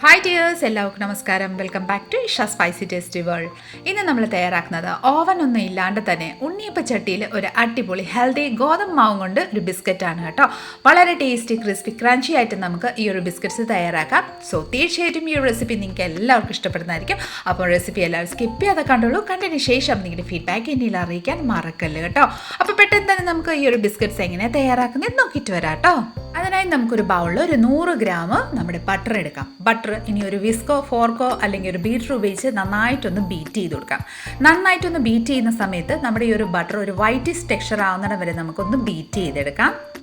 Hi dears എല്ലാവർക്കും നമസ്കാരം. Welcome back to Isha spicy tasty world ഇന്ന് നമ്മൾ തയ്യാറാക്കുന്നത് ഓവൻ ഒന്നും ഇല്ലാണ്ട് തന്നെ ഉണ്ണിയപ്പ ചട്ടിയിൽ ഒരു അടിപൊളി ഹെൽത്തി ഗോതമ്പ് മാവും കൊണ്ട് ഒരു ബിസ്ക്കറ്റാണ് കേട്ടോ. വളരെ ടേസ്റ്റി ക്രിസ്പി ക്രഞ്ചി ആയിട്ട് നമുക്ക് ഈ ഒരു ബിസ്ക്കറ്റ്സ് തയ്യാറാക്കാം. സോ തീർച്ചയായിട്ടും ഈ ഒരു റെസിപ്പി നിങ്ങൾക്ക് എല്ലാവർക്കും ഇഷ്ടപ്പെടുന്നതായിരിക്കും. അപ്പോൾ റെസിപ്പി എല്ലാവരും സ്കിപ്പ് ചെയ്യാതെ കണ്ടുള്ളൂ കണ്ടതിന് ശേഷം നിങ്ങളുടെ ഫീഡ്ബാക്ക് എന്നിൽ അറിയിക്കാൻ മറക്കല്ല് കേട്ടോ. അപ്പോൾ പെട്ടെന്ന് തന്നെ നമുക്ക് ഈ ഒരു ബിസ്ക്കറ്റ്സ് എങ്ങനെ തയ്യാറാക്കുന്നത് നോക്കിയിട്ട് വരാം കേട്ടോ. അതിനായി നമുക്കൊരു ബൗളിൽ ഒരു നൂറ് ഗ്രാം നമ്മുടെ ബട്ടർ എടുക്കാം. ബട്ടർ ഇനി ഒരു വിസ്കോ ഫോർക്കോ അല്ലെങ്കിൽ ഒരു ബീറ്റർ ഉപയോഗിച്ച് നന്നായിട്ടൊന്ന് ബീറ്റ് ചെയ്ത് കൊടുക്കാം. നന്നായിട്ടൊന്ന് ബീറ്റ് ചെയ്യുന്ന സമയത്ത് നമ്മുടെ ഈ ഒരു ബട്ടർ ഒരു വൈറ്റിസ് ടെക്സ്ചർ ആവുന്നിടം വരെ നമുക്കൊന്ന് ബീറ്റ് ചെയ്തെടുക്കാം.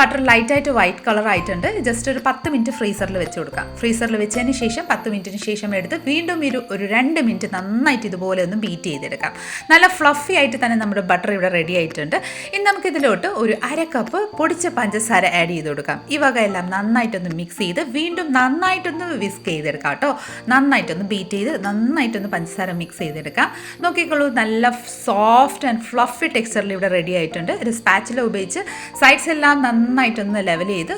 ബട്ടർ ലൈറ്റായിട്ട് വൈറ്റ് കളർ ആയിട്ടുണ്ട്. ജസ്റ്റ് ഒരു പത്ത് മിനിറ്റ് ഫ്രീസറിൽ വെച്ച് കൊടുക്കാം. ഫ്രീസറിൽ വെച്ചതിന് ശേഷം പത്ത് മിനിറ്റിന് ശേഷം എടുത്ത് വീണ്ടും ഒരു ഒരു രണ്ട് മിനിറ്റ് നന്നായിട്ട് ഇതുപോലെ ഒന്ന് ബീറ്റ് ചെയ്തെടുക്കാം. നല്ല ഫ്ലഫി ആയിട്ട് തന്നെ നമ്മുടെ ബട്ടർ ഇവിടെ റെഡി ആയിട്ടുണ്ട്. ഇനി നമുക്കിതിലോട്ട് ഒരു അര കപ്പ് പൊടിച്ച പഞ്ചസാര ആഡ് ചെയ്ത് കൊടുക്കാം. ഈ വക എല്ലാം നന്നായിട്ടൊന്ന് മിക്സ് ചെയ്ത് വീണ്ടും നന്നായിട്ടൊന്ന് വിസ്ക് ചെയ്തെടുക്കാം കേട്ടോ. നന്നായിട്ടൊന്ന് ബീറ്റ് ചെയ്ത് നന്നായിട്ടൊന്ന് പഞ്ചസാര മിക്സ് ചെയ്തെടുക്കാം. നോക്കിക്കോളൂ നല്ല സോഫ്റ്റ് ആൻഡ് ഫ്ലഫി ടെക്സ്ചറിൽ ഇവിടെ റെഡി ആയിട്ടുണ്ട്. ഒരു സ്പാച്ചില ഉപയോഗിച്ച് സൈഡ്സ് എല്ലാം നന്നായിട്ടൊന്ന് ലെവൽ ചെയ്ത്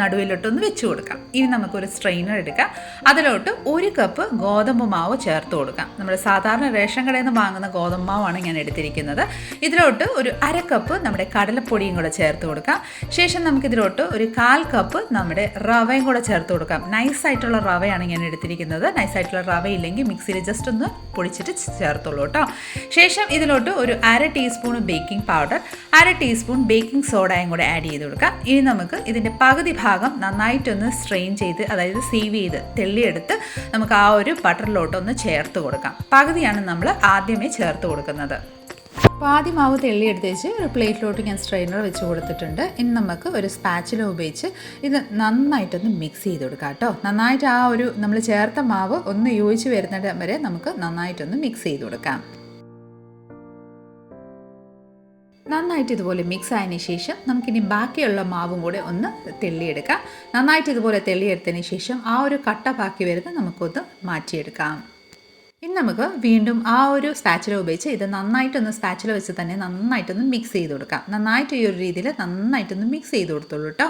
നടുവിലോട്ടൊന്ന് വെച്ച് കൊടുക്കാം. ഇനി നമുക്കൊരു സ്ട്രെയിനർ എടുക്കാം. അതിലോട്ട് ഒരു കപ്പ് ഗോതമ്പ് മാവ് ചേർത്ത് കൊടുക്കാം. നമ്മൾ സാധാരണ റേഷൻ കടയിൽ നിന്ന് വാങ്ങുന്ന ഗോതമ്പ് മാവാണ് ഞാൻ എടുത്തിരിക്കുന്നത്. ഇതിലോട്ട് ഒരു അര കപ്പ് നമ്മുടെ കടലപ്പൊടിയും കൂടെ ചേർത്ത് കൊടുക്കാം. ശേഷം നമുക്കിതിലോട്ട് ഒരു കാൽ കപ്പ് നമ്മുടെ റവയും കൂടെ ചേർത്ത് കൊടുക്കാം. നൈസായിട്ടുള്ള റവയാണ് ഞാൻ എടുത്തിരിക്കുന്നത്. നൈസായിട്ടുള്ള റവ ഇല്ലെങ്കിൽ മിക്സിയിൽ ജസ്റ്റ് ഒന്ന് പൊടിച്ചിട്ട് ചേർത്തോളൂ കേട്ടോ ശേഷം ഇതിലോട്ട് ഒരു അര ടീസ്പൂൺ ബേക്കിംഗ് പൗഡർ അര ടീസ്പൂൺ ബേക്കിംഗ് സോഡയും കൂടെ ആഡ് ചെയ്ത് കൊടുക്കാം. ഇനി നമുക്ക് ഇതിന്റെ പകുതി ഭാഗം നന്നായിട്ടൊന്ന് സ്ട്രെയിൻ ചെയ്ത് അതായത് സീവ് ചെയ്ത് തെള്ളിയെടുത്ത് നമുക്ക് ആ ഒരു ബട്ടറിലോട്ടൊന്ന് ചേർത്ത് കൊടുക്കാം. പകുതിയാണ് നമ്മൾ ആദ്യമേ ചേർത്ത് കൊടുക്കുന്നത്. അപ്പോൾ ആദ്യം മാവ് തെള്ളിയെടുത്ത് വെച്ച് ഒരു പ്ലേറ്റിലോട്ട് ഞാൻ സ്ട്രെയിനർ വെച്ച് കൊടുത്തിട്ടുണ്ട്. ഇനി നമുക്ക് ഒരു സ്പാച്ചില ഉപയോഗിച്ച് ഇത് നന്നായിട്ടൊന്ന് മിക്സ് ചെയ്ത് കൊടുക്കാം കേട്ടോ. നന്നായിട്ട് ആ ഒരു നമ്മൾ ചേർത്ത മാവ് ഒന്ന് യോജിച്ച് വരുന്നിടം വരെ നമുക്ക് നന്നായിട്ടൊന്ന് മിക്സ് ചെയ്ത് കൊടുക്കാം. നന്നായിട്ട് ഇതുപോലെ മിക്സ് ആയതിനു ശേഷം നമുക്കിനി ബാക്കിയുള്ള മാവും കൂടെ ഒന്ന് തെള്ളിയെടുക്കാം. നന്നായിട്ട് ഇതുപോലെ തെള്ളിയെടുത്തതിന് ശേഷം ആ ഒരു കട്ട ബാക്കി വരുന്ന നമുക്കൊന്ന് മാറ്റിയെടുക്കാം. ഇനി നമുക്ക് വീണ്ടും ആ ഒരു സ്പാച്ചില ഉപയോഗിച്ച് ഇത് നന്നായിട്ടൊന്ന് സ്പാച്ചില വെച്ച് തന്നെ നന്നായിട്ടൊന്ന് മിക്സ് ചെയ്ത് കൊടുക്കാം. നന്നായിട്ട് ഈ ഒരു രീതിയിൽ നന്നായിട്ടൊന്ന് മിക്സ് ചെയ്ത് കൊടുത്തോളൂ കേട്ടോ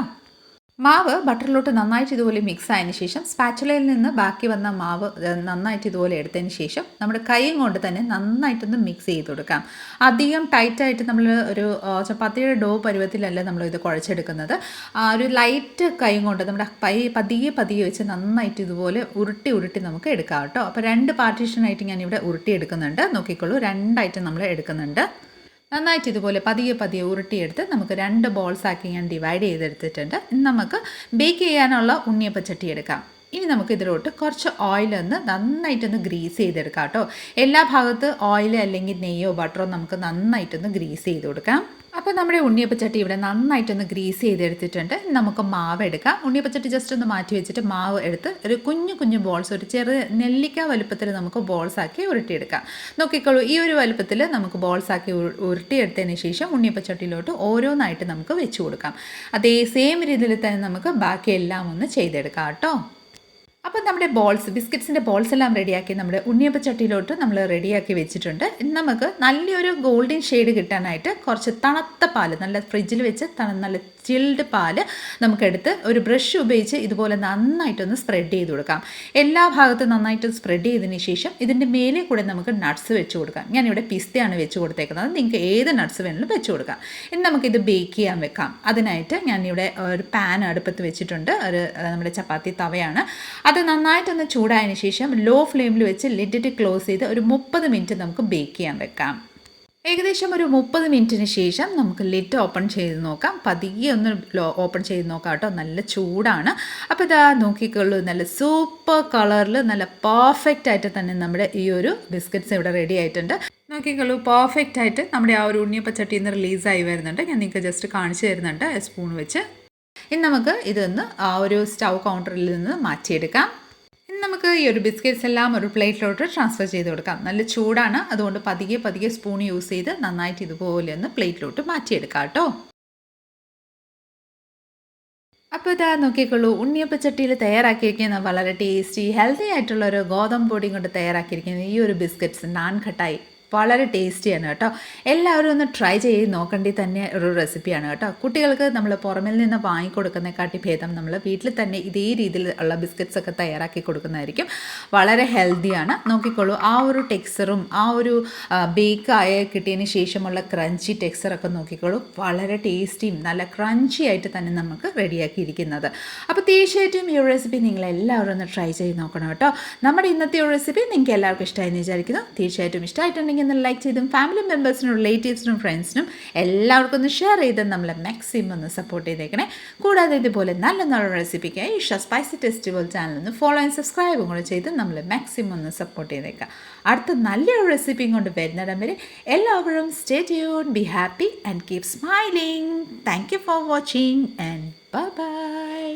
മാവ് ബട്ടറിലോട്ട് നന്നായിട്ട് ഇതുപോലെ മിക്സ് ആയതിന് ശേഷം സ്പാച്ചുലയിൽ നിന്ന് ബാക്കി വന്ന മാവ് നന്നായിട്ട് ഇതുപോലെ എടുത്തതിന് ശേഷം നമ്മുടെ കൈയും കൊണ്ട് തന്നെ നന്നായിട്ടൊന്ന് മിക്സ് ചെയ്ത് കൊടുക്കാം. അധികം ടൈറ്റായിട്ട് നമ്മൾ ഒരു ചപ്പാത്തിയുടെ ഡോ പരുവത്തിലല്ല നമ്മൾ ഇത് കുഴച്ചെടുക്കുന്നത്. ഒരു ലൈറ്റ് കൈ കൊണ്ട് നമ്മുടെ പൈ പതിയെ പതിയെ വെച്ച് നന്നായിട്ട് ഇതുപോലെ ഉരുട്ടി ഉരുട്ടി നമുക്ക് എടുക്കാം കേട്ടോ. അപ്പോൾ രണ്ട് പാർട്ടീഷനായിട്ട് ഞാനിവിടെ ഉരുട്ടി എടുക്കുന്നുണ്ട് നോക്കിക്കോളൂ രണ്ടായിട്ട് നമ്മൾ എടുക്കുന്നുണ്ട്. നന്നായിട്ട് ഇതുപോലെ പതിയെ പതിയെ ഉരുട്ടിയെടുത്ത് നമുക്ക് രണ്ട് ബോൾസ് ആക്കി ഞാൻ ഡിവൈഡ് ചെയ്തെടുത്തിട്ടുണ്ട്. ഇനി നമുക്ക് ബേക്ക് ചെയ്യാനുള്ള ഉണ്ണിയപ്പച്ചട്ടി എടുക്കാം. ഇനി നമുക്ക് ഇതിലോട്ട് കുറച്ച് ഓയിലൊന്ന് നന്നായിട്ടൊന്ന് ഗ്രീസ് ചെയ്തെടുക്കാം കേട്ടോ. എല്ലാ ഭാഗത്ത് ഓയിൽ അല്ലെങ്കിൽ നെയ്യോ ബട്ടറോ നമുക്ക് നന്നായിട്ടൊന്ന് ഗ്രീസ് ചെയ്ത് കൊടുക്കാം. അപ്പോൾ നമ്മുടെ ഉണ്ണിയപ്പച്ചട്ടി ഇവിടെ നന്നായിട്ടൊന്ന് ഗ്രീസ് ചെയ്തെടുത്തിട്ടുണ്ട്. നമുക്ക് മാവ് എടുക്കാം. ഉണ്ണിയപ്പച്ചട്ടി ജസ്റ്റ് ഒന്ന് മാറ്റി വെച്ചിട്ട് മാവ് എടുത്ത് ഒരു കുഞ്ഞു കുഞ്ഞു ബോൾസ് ഒരു ചെറിയ നെല്ലിക്ക വലുപ്പത്തിൽ നമുക്ക് ബോൾസ് ആക്കി ഉരുട്ടിയെടുക്കാം. നോക്കിക്കോളൂ ഈ ഒരു വലുപ്പത്തിൽ നമുക്ക് ബോൾസ് ആക്കി ഉ- ഉരുട്ടിയെടുത്തതിന് ശേഷം ഉണ്ണിയപ്പച്ചട്ടിയിലോട്ട് ഓരോന്നായിട്ട് നമുക്ക് വെച്ച് കൊടുക്കാം. അതേ സെയിം രീതിയിൽ തന്നെ നമുക്ക് ബാക്കി എല്ലാം ഒന്ന് ചെയ്തെടുക്കാം കേട്ടോ. അപ്പം നമ്മുടെ ബോൾസ് ബിസ്ക്കറ്റ്സിന്റെ ബോൾസ് എല്ലാം റെഡിയാക്കി നമ്മുടെ ഉണ്ണിയപ്പ ചട്ടിയിലോട്ട് നമ്മൾ റെഡിയാക്കി വെച്ചിട്ടുണ്ട്. നമുക്ക് നല്ലൊരു ഗോൾഡൻ ഷെയ്ഡ് കിട്ടാനായിട്ട് കുറച്ച് തണുത്ത പാൽ നല്ല ഫ്രിഡ്ജിൽ വെച്ച് തണു നല്ല ചിൽഡ് പാൽ നമുക്കെടുത്ത് ഒരു ബ്രഷ് ഉപയോഗിച്ച് ഇതുപോലെ നന്നായിട്ടൊന്ന് സ്പ്രെഡ് ചെയ്ത് കൊടുക്കാം. എല്ലാ ഭാഗത്തും നന്നായിട്ട് സ്പ്രെഡ് ചെയ്തതിന് ശേഷം ഇതിന്റെ മേലെ കൂടെ നമുക്ക് നട്ട്സ് വെച്ച് കൊടുക്കാം. ഞാനിവിടെ പിസ്തയാണ് വെച്ച് കൊടുത്തേക്കുന്നത്. നിങ്ങൾക്ക് ഏത് നട്ട്സ് വേണമെങ്കിലും വെച്ച് കൊടുക്കാം. ഇനി നമുക്കിത് ബേക്ക് ചെയ്യാൻ വെക്കാം. അതിനായിട്ട് ഞാനിവിടെ ഒരു പാൻ അടുപ്പത്ത് വെച്ചിട്ടുണ്ട്. ഒരു നമ്മുടെ ചപ്പാത്തി തവയാണ്. അത് നന്നായിട്ടൊന്ന് ചൂടായതിന് ശേഷം ലോ ഫ്ലെയിമിൽ വെച്ച് ലിഡിറ്റ് ക്ലോസ് ചെയ്ത് ഒരു മുപ്പത് മിനിറ്റ് നമുക്ക് ബേക്ക് ചെയ്യാൻ വെക്കാം. ഏകദേശം ഒരു മുപ്പത് മിനിറ്റിന് ശേഷം നമുക്ക് ലിറ്റ് ഓപ്പൺ ചെയ്ത് നോക്കാം. പതിയെ ഒന്ന് ഓപ്പൺ ചെയ്ത് നോക്കാം കേട്ടോ. നല്ല ചൂടാണ്. അപ്പോൾ ഇതാ നോക്കിക്കൊള്ളൂ നല്ല സൂപ്പർ കളറിൽ നല്ല പെർഫെക്റ്റ് ആയിട്ട് തന്നെ നമ്മുടെ ഈ ഒരു ബിസ്ക്കറ്റ്സ് ഇവിടെ റെഡി ആയിട്ടുണ്ട്. നോക്കിക്കൊള്ളൂ പെർഫെക്റ്റ് ആയിട്ട് നമ്മുടെ ആ ഒരു ഉണ്ണിയപ്പച്ചട്ടിയിൽ നിന്ന് റിലീസായി വരുന്നുണ്ട്. ഞാൻ നിങ്ങൾക്ക് ജസ്റ്റ് കാണിച്ചു തരുന്നുണ്ട്. സ്പൂൺ വെച്ച്. ഇനി നമുക്ക് ഇതൊന്ന് ആ ഒരു സ്റ്റൗ കൗണ്ടറിൽ നിന്ന് മാറ്റിയെടുക്കാം. നമുക്ക് ഈ ഒരു ബിസ്ക്കറ്റ്സ് എല്ലാം ഒരു പ്ലേറ്റിലോട്ട് ട്രാൻസ്ഫർ ചെയ്ത് കൊടുക്കാം. നല്ല ചൂടാണ്. അതുകൊണ്ട് പതിയെ പതിയെ സ്പൂൺ യൂസ് ചെയ്ത് നന്നായിട്ട് ഇതുപോലെ ഒന്ന് പ്ലേറ്റിലോട്ട് മാറ്റിയെടുക്കാം കേട്ടോ. അപ്പോൾ ഇതാ നോക്കിക്കോളൂ ഉണ്ണിയപ്പച്ചട്ടിയിൽ തയ്യാറാക്കിയിരിക്കുന്ന വളരെ ടേസ്റ്റി ഹെൽത്തി ആയിട്ടുള്ള ഒരു ഗോതമ്പ് പൊടിയും കൊണ്ട് തയ്യാറാക്കിയിരിക്കുന്ന ഈ ഒരു ബിസ്ക്കറ്റ്സ് നാൻ ഖട്ടായി വളരെ ടേസ്റ്റിയാണ് കേട്ടോ. എല്ലാവരും ഒന്ന് ട്രൈ ചെയ്ത് നോക്കേണ്ടി തന്നെ ഒരു റെസിപ്പിയാണ് കേട്ടോ. കുട്ടികൾക്ക് നമ്മൾ പുറമിൽ നിന്ന് വാങ്ങിക്കൊടുക്കുന്നതിനെക്കാട്ടി ഭേദം നമ്മൾ വീട്ടിൽ തന്നെ ഇതേ രീതിയിൽ ഉള്ള ബിസ്ക്കറ്റ്സ് ഒക്കെ തയ്യാറാക്കി കൊടുക്കുന്നതായിരിക്കും. വളരെ ഹെൽത്തിയാണ് നോക്കിക്കോളൂ ആ ഒരു ടെക്സ്ചറും ആ ഒരു ബേക്കായ കിട്ടിയതിന് ശേഷമുള്ള ക്രഞ്ചി ടെക്സ്ചറൊക്കെ നോക്കിക്കോളൂ. വളരെ ടേസ്റ്റിയും നല്ല ക്രഞ്ചി ആയിട്ട് തന്നെ നമുക്ക് റെഡിയാക്കിയിരിക്കുന്നത് അപ്പോൾ തീർച്ചയായിട്ടും ഈ റെസിപ്പി നിങ്ങൾ എല്ലാവരും ഒന്ന് ട്രൈ ചെയ്ത് നോക്കണം കേട്ടോ. നമ്മുടെ ഇന്നത്തെ റെസിപ്പി നിങ്ങൾക്ക് എല്ലാവർക്കും ഇഷ്ടമായി എന്ന് വിചാരിക്കുന്നു. തീർച്ചയായിട്ടും ഇഷ്ടമായിട്ടുണ്ടെങ്കിൽ ഒന്ന് ലൈക്ക് ചെയ്തും ഫാമിലി മെമ്പേഴ്സിനും റിലേറ്റീവ്സിനും ഫ്രണ്ട്സിനും എല്ലാവർക്കും ഒന്ന് ഷെയർ ചെയ്ത് നമ്മളെ മാക്സിമം ഒന്ന് സപ്പോർട്ട് ചെയ്തേക്കണേ. കൂടാതെ ഇതുപോലെ നല്ല നല്ല റെസിപ്പിക്കായി Isha spicy tasty world channel ഒന്ന് ഫോളോ ആൻഡ് സബ്സ്ക്രൈബും കൂടെ ചെയ്ത് നമ്മളെ മാക്സിമം ഒന്ന് സപ്പോർട്ട് ചെയ്തേക്കുക അടുത്ത നല്ലൊരു റെസിപ്പിയും കൊണ്ട് വരുന്നിടം വരെ എല്ലാവരും stay tune be happy and keep smiling thank you for watching and bye bye